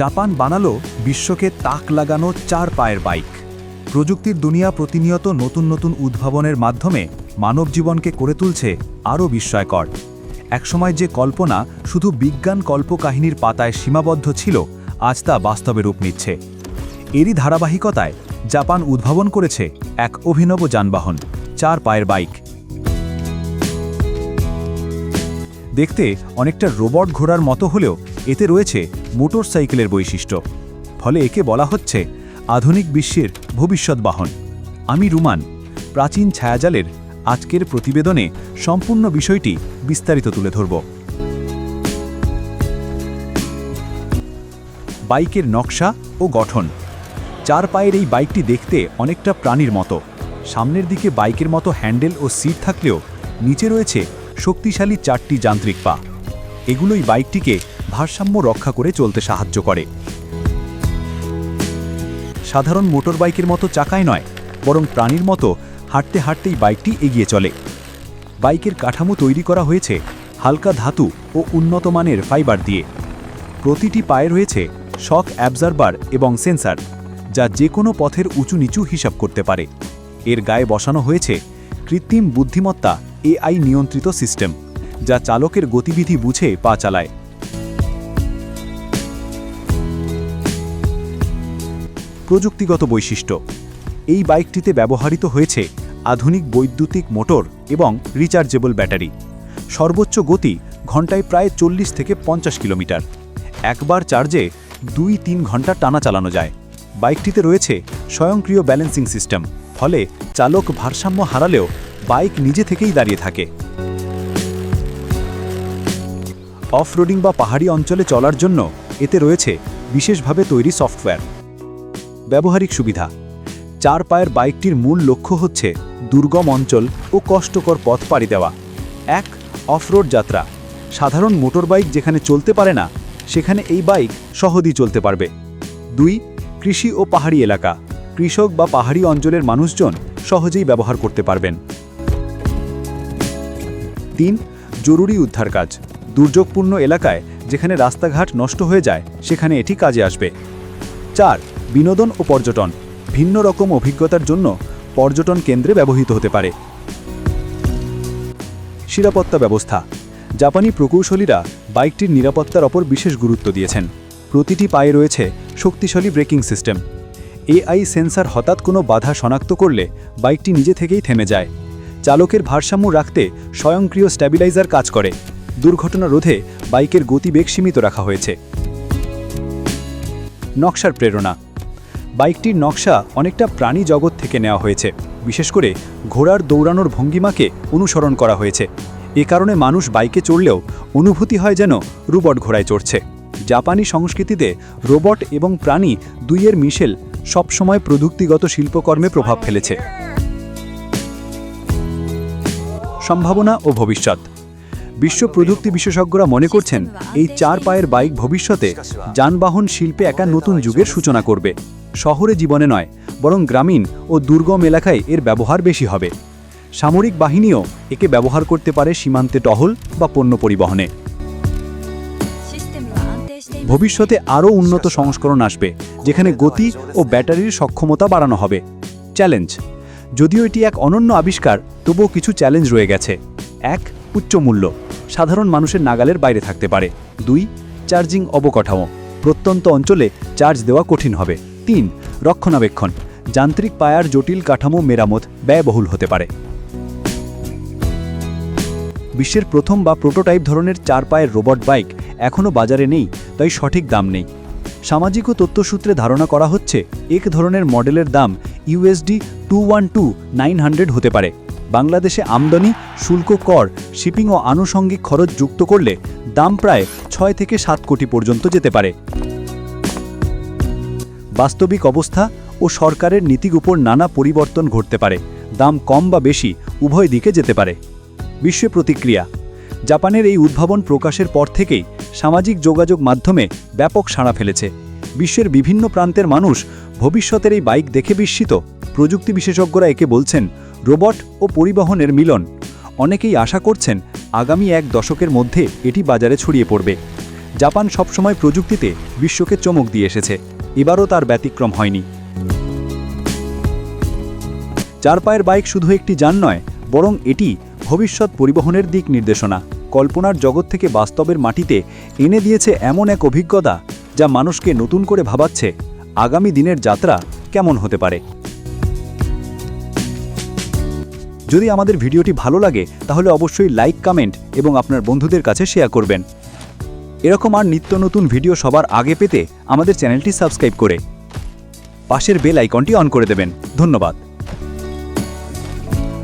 Japan বানালো বিশ্বকে তাক লাগানো চার পায়ের বাইক। প্রযুক্তির দুনিয়া প্রতিনিয়ত নতুন নতুন উদ্ভাবনের মাধ্যমে মানব জীবনকে করে তুলছে আরও বিস্ময়কর। একসময় যে কল্পনা শুধু বিজ্ঞান কল্পকাহিনীর পাতায় সীমাবদ্ধ ছিল, আজ তা বাস্তবে রূপ নিচ্ছে। এরই ধারাবাহিকতায় জাপান উদ্ভাবন করেছে এক অভিনব যানবাহন, চার পায়ের বাইক। দেখতে অনেকটা রোবট ঘোড়ার মতো হলেও এতে রয়েছে মোটর সাইকেলের বৈশিষ্ট্য। ফলে একে বলা হচ্ছে আধুনিক বিশ্বের ভবিষ্যৎ বাহন। আমি রুমান, প্রাচীন ছায়াজালের আজকের প্রতিবেদনে সম্পূর্ণ বিষয়টি বিস্তারিত তুলে ধরব। বাইকের নকশা ও গঠন। চার পায়ের এই বাইকটি দেখতে অনেকটা প্রাণীর মতো। সামনের দিকে বাইকের মতো হ্যান্ডেল ও সিট থাকলেও নিচে রয়েছে শক্তিশালী চারটি যান্ত্রিক পা। এগুলোই বাইকটিকে ভারসাম্য রক্ষা করে চলতে সাহায্য করে। সাধারণ মোটর বাইকের মতো চাকায় নয়, বরং প্রাণীর মতো হাঁটতে হাঁটতেই বাইকটি এগিয়ে চলে। বাইকের কাঠামো তৈরি করা হয়েছে হালকা ধাতু ও উন্নত মানের ফাইবার দিয়ে। প্রতিটি পায়ে রয়েছে শক অ্যাবজারবার এবং সেন্সার, যা যে কোনো পথের উঁচু নিচু হিসাব করতে পারে। এর গায়ে বসানো হয়েছে কৃত্রিম বুদ্ধিমত্তা এআই নিয়ন্ত্রিত সিস্টেম, যা চালকের গতিবিধি বুঝে পা চালায়। প্রযুক্তিগত বৈশিষ্ট্য। এই বাইকটিতে ব্যবহৃত হয়েছে আধুনিক বৈদ্যুতিক মোটর এবং রিচার্জেবল ব্যাটারি। সর্বোচ্চ গতি ঘন্টায় প্রায় চল্লিশ থেকে পঞ্চাশ কিলোমিটার। একবার চার্জে দুই তিন ঘণ্টা টানা চালানো যায়। বাইকটিতে রয়েছে স্বয়ংক্রিয় ব্যালেন্সিং সিস্টেম, ফলে চালক ভারসাম্য হারালেও বাইক নিজে থেকেই দাঁড়িয়ে থাকে। অফ রোডিং বা পাহাড়ি অঞ্চলে চলার জন্য এতে রয়েছে বিশেষভাবে তৈরি সফটওয়্যার। ব্যবহারিক সুবিধা। চার পায়ের বাইকটির মূল লক্ষ্য হচ্ছে দুর্গম অঞ্চল ও কষ্টকর পথ পাড়ি দেওয়া। এক, অফরোড যাত্রা। সাধারণ মোটর বাইক যেখানে চলতে পারে না, সেখানে এই বাইক সহজেই চলতে পারবে। দুই, কৃষি ও পাহাড়ি এলাকা। কৃষক বা পাহাড়ি অঞ্চলের মানুষজন সহজেই ব্যবহার করতে পারবেন। তিন, জরুরি উদ্ধার কাজ। দুর্যোগপূর্ণ এলাকায় যেখানে রাস্তাঘাট নষ্ট হয়ে যায়, সেখানে এটি কাজে আসবে। চার বিনোদন ও পর্যটন ভিন্ন রকম অভিজ্ঞতার জন্য পর্যটন কেন্দ্রে ব্যবহৃত হতে পারে। নিরাপত্তা ব্যবস্থা। জাপানি প্রকৌশলীরা বাইকটির নিরাপত্তার ওপর বিশেষ গুরুত্ব দিয়েছেন। প্রতিটি পায়ে রয়েছে শক্তিশালী ব্রেকিং সিস্টেম। এআই সেন্সার হঠাৎ কোনো বাধা শনাক্ত করলে বাইকটি নিজে থেকেই থেমে যায়। চালকের ভারসাম্য রাখতে স্বয়ংক্রিয় স্ট্যাবিলাইজার কাজ করে। দুর্ঘটনা রোধে বাইকের গতিবেগ সীমিত রাখা হয়েছে। নকশার প্রেরণা। বাইকটির নকশা অনেকটা প্রাণী জগৎ থেকে নেওয়া হয়েছে। বিশেষ করে ঘোড়ার দৌড়ানোর ভঙ্গিমাকে অনুসরণ করা হয়েছে। এ কারণে মানুষ বাইকে চড়লেও অনুভূতি হয় যেন রোবট ঘোড়ায় চড়ছে। জাপানি সংস্কৃতিতে রোবট এবং প্রাণী দুইয়ের মিশেল সবসময় প্রযুক্তিগত শিল্পকর্মে প্রভাব ফেলেছে। সম্ভাবনা ও ভবিষ্যৎ। বিশ্ব প্রযুক্তি বিশেষজ্ঞরা মনে করছেন, এই চার পায়ের বাইক ভবিষ্যতে যানবাহন শিল্পে একা নতুন যুগের সূচনা করবে। শহরে জীবনে নয়, বরং গ্রামীণ ও দুর্গম এলাকায় এর ব্যবহার বেশি হবে। সামরিক বাহিনীও একে ব্যবহার করতে পারে সীমান্তে টহল বা পণ্য পরিবহনে। ভবিষ্যতে আরও উন্নত সংস্করণ আসবে, যেখানে গতি ও ব্যাটারির সক্ষমতা বাড়ানো হবে। চ্যালেঞ্জ, যদিও এটি এক অনন্য আবিষ্কার, তবুও কিছু চ্যালেঞ্জ রয়ে গেছে। এক, উচ্চ মূল্য, সাধারণ মানুষের নাগালের বাইরে থাকতে পারে। দুই, চার্জিং অবকাঠামো, প্রত্যন্ত অঞ্চলে চার্জ দেওয়া কঠিন হবে। তিন, রক্ষণাবেক্ষণ। যান্ত্রিক পায়ার জটিল কাঠামো মেরামত ব্যয়বহুল হতে পারে। বিশ্বের প্রথম বা প্রোটোটাইপ ধরনের চার পায়ের রোবট বাইক এখনও বাজারে নেই, তাই সঠিক দাম নেই। সামাজিক ও তথ্যসূত্রে ধারণা করা হচ্ছে, এক ধরনের মডেলের দাম USD two one two nine hundred হতে পারে। বাংলাদেশে আমদানি, শুল্ক, কর, শিপিং ও আনুষঙ্গিক খরচ যুক্ত করলে দাম প্রায় ছয় থেকে সাত কোটি পর্যন্ত যেতে পারে। বাস্তবিক অবস্থা ও সরকারের নীতির উপর নানা পরিবর্তন ঘটতে পারে, দাম কম বা বেশি উভয় দিকে যেতে পারে। বিশ্ব প্রতিক্রিয়া, জাপানের এই উদ্ভাবন প্রকাশের পর থেকেই সামাজিক যোগাযোগ মাধ্যমে ব্যাপক সাড়া ফেলেছে। বিশ্বের বিভিন্ন প্রান্তের মানুষ ভবিষ্যতের এই বাইক দেখে বিস্মিত। প্রযুক্তি বিশেষজ্ঞরা একে বলছেন রোবট ও পরিবহনের মিলন। অনেকেই আশা করছেন আগামী এক দশকের মধ্যে এটি বাজারে ছড়িয়ে পড়বে। জাপান সবসময় প্রযুক্তিতে বিশ্বকে চমক দিয়ে এসেছে। এবারও তার ব্যতিক্রম হয়নি। চার পায়ের বাইক শুধু একটি যান নয়, বরং এটি ভবিষ্যৎ পরিবহনের দিক নির্দেশনা। কল্পনার জগৎ থেকে বাস্তবের মাটিতে এনে দিয়েছে এমন এক অভিজ্ঞতা যা মানুষকে নতুন করে ভাবাচ্ছে আগামী দিনের যাত্রা কেমন হতে পারে। যদি আমাদের ভিডিওটি ভালো লাগে, তাহলে অবশ্যই লাইক, কমেন্ট এবং আপনার বন্ধুদের কাছে শেয়ার করবেন। এরকম আর নিত্য নতুন ভিডিও সবার আগে পেতে আমাদের চ্যানেলটি সাবস্ক্রাইব করে পাশের বেল আইকনটি অন করে দেবেন। ধন্যবাদ।